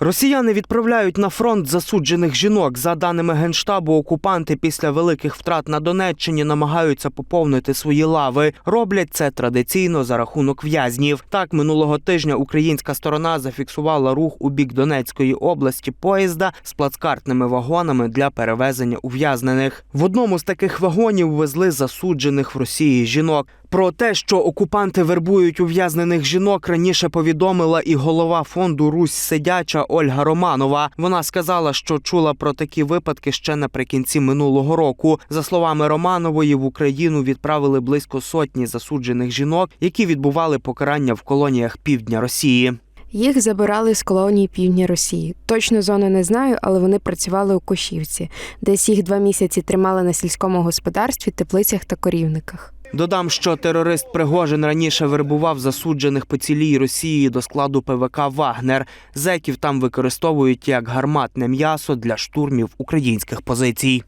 Росіяни відправляють на фронт засуджених жінок. За даними генштабу, окупанти після великих втрат на Донеччині намагаються поповнити свої лави. Роблять це традиційно за рахунок в'язнів. Так минулого тижня українська сторона зафіксувала рух у бік Донецької області поїзда з плацкартними вагонами для перевезення ув'язнених. В одному з таких вагонів везли засуджених в Росії жінок. Про те, що окупанти вербують ув'язнених жінок, раніше повідомила і голова фонду Русь Сидяча Ольга Романова. Вона сказала, що чула про такі випадки ще наприкінці минулого року. За словами Романової, в Україну відправили близько сотні засуджених жінок, які відбували покарання в колоніях півдня Росії. Їх забирали з колонії півдня Росії. Точно зони не знаю, але вони працювали у Кошівці. Десь їх два місяці тримали на сільському господарстві, теплицях та корівниках. Додам, що терорист Пригожин раніше вербував засуджених по цілій Росії до складу ПВК Вагнер. Зеків там використовують як гарматне м'ясо для штурмів українських позицій.